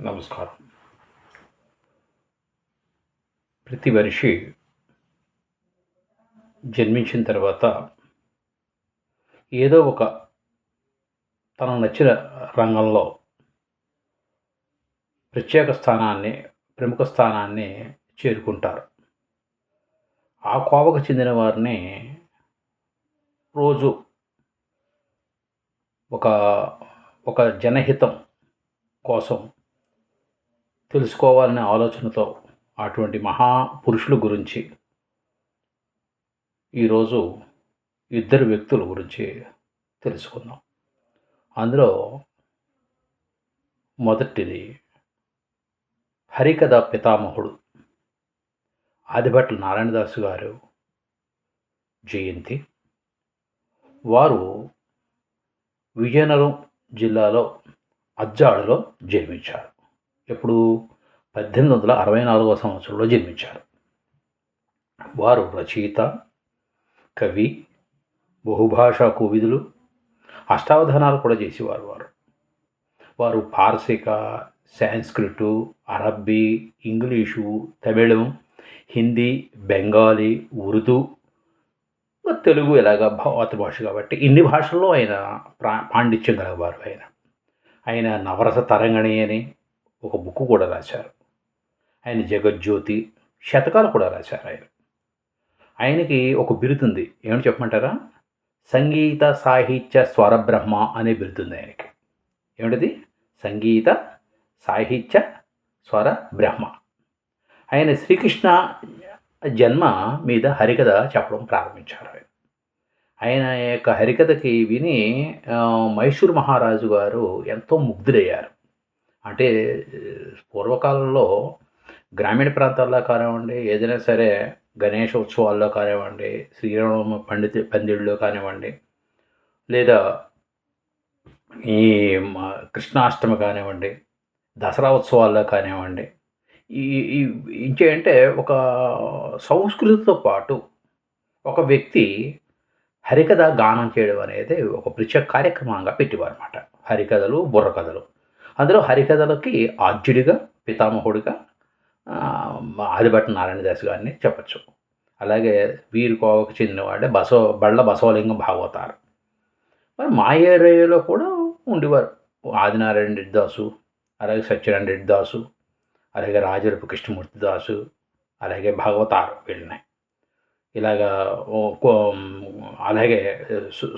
నమస్కారం. ప్రతి మనిషి జన్మించిన తర్వాత ఏదో ఒక తనకు నచ్చిన రంగంలో ప్రత్యేక స్థానాన్ని ప్రముఖ స్థానాన్ని చేరుకుంటారు. ఆ కోవకు చెందిన వారిని రోజు ఒక ఒక జనహితం కోసం తెలుసుకోవాలనే ఆలోచనతో అటువంటి మహాపురుషుల గురించి ఈరోజు ఇద్దరు వ్యక్తుల గురించి తెలుసుకుందాం. అందులో మొదటిది హరికథ పితామహుడు ఆదిభట్ల నారాయణదాసు గారు జయంతి. వారు విజయనగరం జిల్లాలో అజ్జాడులో జన్మించారు. ఎప్పుడు? పద్దెనిమిది వందల అరవై నాలుగవ సంవత్సరంలో జన్మించారు. వారు రచయిత కవి బహుభాషా కోవిదులు అష్టావధానాలు కూడా చేసేవారు వారు. వారు పార్సిక సాంస్క్రిటు అరబ్బీ ఇంగ్లీషు తమిళం హిందీ బెంగాలీ ఉర్దూ తెలుగు ఇలాగ మాతృభాష కాబట్టి ఇన్ని భాషల్లో ఆయన ప్రా పాండిత్యం గలవారు ఆయన. ఆయన నవరస తరంగణి అని ఒక బుక్ కూడా రాశారు. ఆయన జగజ్యోతి శతకాలు కూడా రాశారు ఆయన. ఆయనకి ఒక బిరుతుంది ఏమని చెప్పమంటారా? సంగీత సాహిత్య స్వరబ్రహ్మ అనే బిరుతుంది ఆయనకి. ఏమిటది? సంగీత సాహిత్య స్వర బ్రహ్మ ఆయన శ్రీకృష్ణ జన్మ మీద హరికథ చెప్పడం ప్రారంభించారు ఆయన. ఆయన యొక్క హరికథకి విని మైసూర్ మహారాజు గారు ఎంతో ముగ్ధులయ్యారు. అంటే పూర్వకాలంలో గ్రామీణ ప్రాంతాల్లో కానివ్వండి ఏదైనా సరే గణేష ఉత్సవాల్లో కానివ్వండి శ్రీరామ పండితి పందిళ్ళలో కానివ్వండి లేదా ఈ కృష్ణాష్టమి కానివ్వండి దసరా ఉత్సవాల్లో కానివ్వండి ఈ ఇంకేంటే ఒక సంస్కృతితో పాటు ఒక వ్యక్తి హరికథ గానం చేయడం అనేది ఒక ప్రత్యేక కార్యక్రమంగా పెట్టేవారు అనమాట హరికథలు బుర్రకథలు. అందులో హరికథలకి ఆద్యుడిగా పితామహుడిగా ఆదిభట్ట నారాయణదాస్ గారిని చెప్పచ్చు. అలాగే వీరి కోవకు చెందినవాడే బసవ బళ్ళ బసవలింగం భాగవతారు. మరి మా ఏరియాలో కూడా ఉండేవారు. ఆదినారాయణ రెడ్డి దాసు అలాగే సత్యనారాయణ రెడ్డి దాసు అలాగే రాజరపు కృష్ణమూర్తి దాసు అలాగే భాగవతారు వీళ్ళని. ఇలాగా అలాగే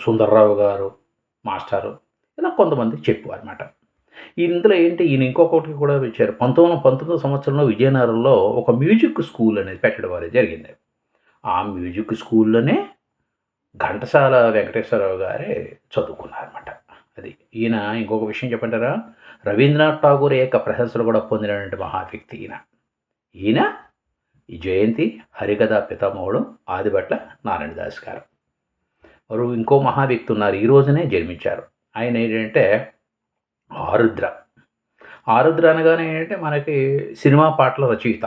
సుందర్రావు గారు మాస్టారు ఇలా కొంతమంది చెప్పు అనమాట ఇందులో ఏంటి? ఈయన ఇంకొకటి కూడా ఇచ్చారు. పంతొమ్మిది వందల పంతొమ్మిది సంవత్సరంలో విజయనగరంలో ఒక మ్యూజిక్ స్కూల్ అనేది పెట్టడం అనేది జరిగింది. ఆ మ్యూజిక్ స్కూల్లోనే ఘంటసాల వెంకటేశ్వరరావు గారే చదువుకున్నారన్నమాట. అది ఈయన ఇంకొక విషయం చెప్పంటారా? రవీంద్రనాథ్ ఠాగూర్ యొక్క ప్రశంసలు కూడా పొందినటువంటి మహావ్యక్తి ఈయన. ఈయన జయంతి హరికథ పితామహుడు ఆదిభట్ల నారాయణదాస్ గారు. వారు ఇంకో మహావ్యక్తి ఉన్నారు. ఈ రోజునే జన్మించారు. ఆయన ఏంటంటే ఆరుద్ర. ఆరుద్ర అనగానే ఏంటంటే మనకి సినిమా పాటల రచయిత.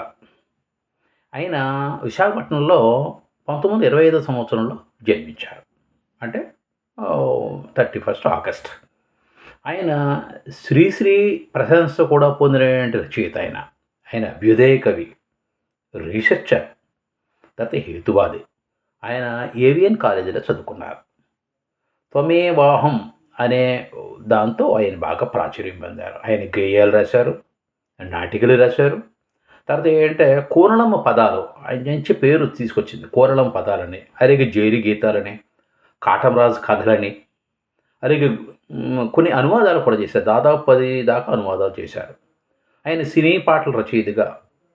ఆయన విశాఖపట్నంలో పంతొమ్మిది ఇరవై ఐదో సంవత్సరంలో జన్మించారు. అంటే థర్టీ ఫస్ట్ ఆగస్ట్. ఆయన శ్రీశ్రీ ప్రశంస కూడా పొందినటువంటి రచయిత ఆయన. ఆయన అభ్యుదయ కవి రీసెర్చర్ తర్వాత హేతువాది. ఆయన ఏవిఎన్ కాలేజీలో చదువుకున్నారు. త్వమేవాహం అనే దాంతో ఆయన బాగా ప్రాచుర్యం పొందారు. ఆయన గేయాలు రాశారు నాటికలు రాశారు. తర్వాత ఏంటంటే కోరళమ్మ పదాలు ఆయన నుంచి పేరు తీసుకొచ్చింది కోరళమ్మ పదాలని అలాగే జైలు గీతాలని కాటంరాజు కథలని అలాగే కొన్ని అనువాదాలు కూడా చేశారు. దాదాపు పది దాకా అనువాదాలు చేశారు. ఆయన సినీ పాటల రచయితగా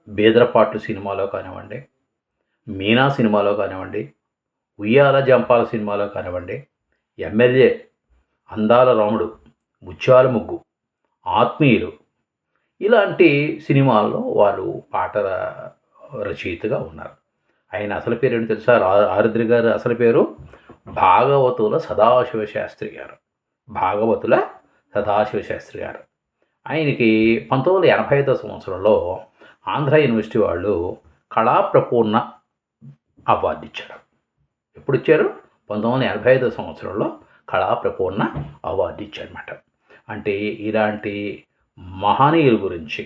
బేదరపాట్లు సినిమాలో కానివ్వండి మీనా సినిమాలో కానివ్వండి ఉయ్యాల జంపాల సినిమాలో కానివ్వండి ఎమ్మెల్యే అందాల రాముడు ముత్యాల ముగ్గు ఆత్మీయులు. ఇలాంటి సినిమాల్లో వాళ్ళు పాటల రచయితగా ఉన్నారు. ఆయన అసలు పేరు ఏంటి తెలుసా ఆరుద్రి గారు అసలు పేరు? భాగవతుల సదాశివ శాస్త్రి గారు. భాగవతుల సదాశివ శాస్త్రి గారు. ఆయనకి పంతొమ్మిది వందల ఎనభై ఐదో సంవత్సరంలో ఆంధ్ర యూనివర్సిటీ వాళ్ళు కళాప్రపూర్ణ అవార్డు ఇచ్చారు. ఎప్పుడు ఇచ్చారు? పంతొమ్మిది వందల ఎనభై ఐదో సంవత్సరంలో కళాప్రపూర్ణ అవార్డు ఇచ్చారన్నమాట. అంటే ఇలాంటి మహనీయుల గురించి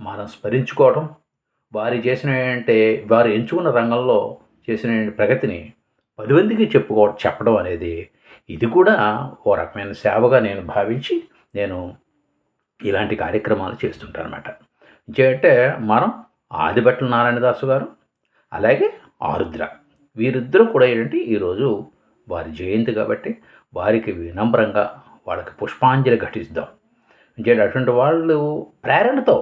మనం స్మరించుకోవటం వారు చేసిన అంటే వారు ఎంచుకున్న రంగంలో చేసిన ప్రగతిని పది మందికి చెప్పుకోవడం చెప్పడం అనేది ఇది కూడా ఓ రకమైన సేవగా నేను భావించి నేను ఇలాంటి కార్యక్రమాలు చేస్తుంటాను అనమాట అంటే మనం ఆదిభట్ల నారాయణదాసు గారు అలాగే ఆరుద్ర వీరిద్దరూ కూడా ఏంటంటే ఈరోజు వారి జయంతి కాబట్టి వారికి వినమ్రంగా వాళ్ళకి పుష్పాంజలి ఘటిస్తాం ఇంకేంటి అటువంటి వాళ్ళు ప్రేరణతో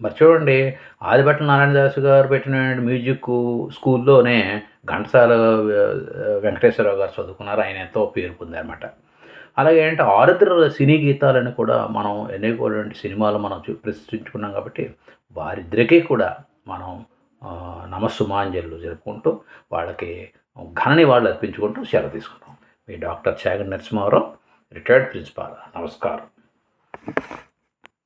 మరి చూడండి ఆదిభట్ల నారాయణదాసు గారు పెట్టిన మ్యూజిక్ స్కూల్లోనే ఘంటసాల వెంకటేశ్వరరావు గారు చదువుకున్నారు. ఆయన ఎంతో పేరు పొందారన్నమాట. అలాగే ఏంటంటే ఆరుద్ర సినీ గీతాలను కూడా మనం ఎన్నుకోటువంటి సినిమాలు మనం ప్రశ్నించుకున్నాం కాబట్టి వారిద్దరికీ కూడా మనం నమస్సుమాంజలు జరుపుకుంటూ వాళ్ళకి ఘన నివాళులు అర్పించుకుంటూ సెలవు తీసుకున్నాం. మీ doctor Chaganti Narasimha Rao retired principal. నమస్కారం.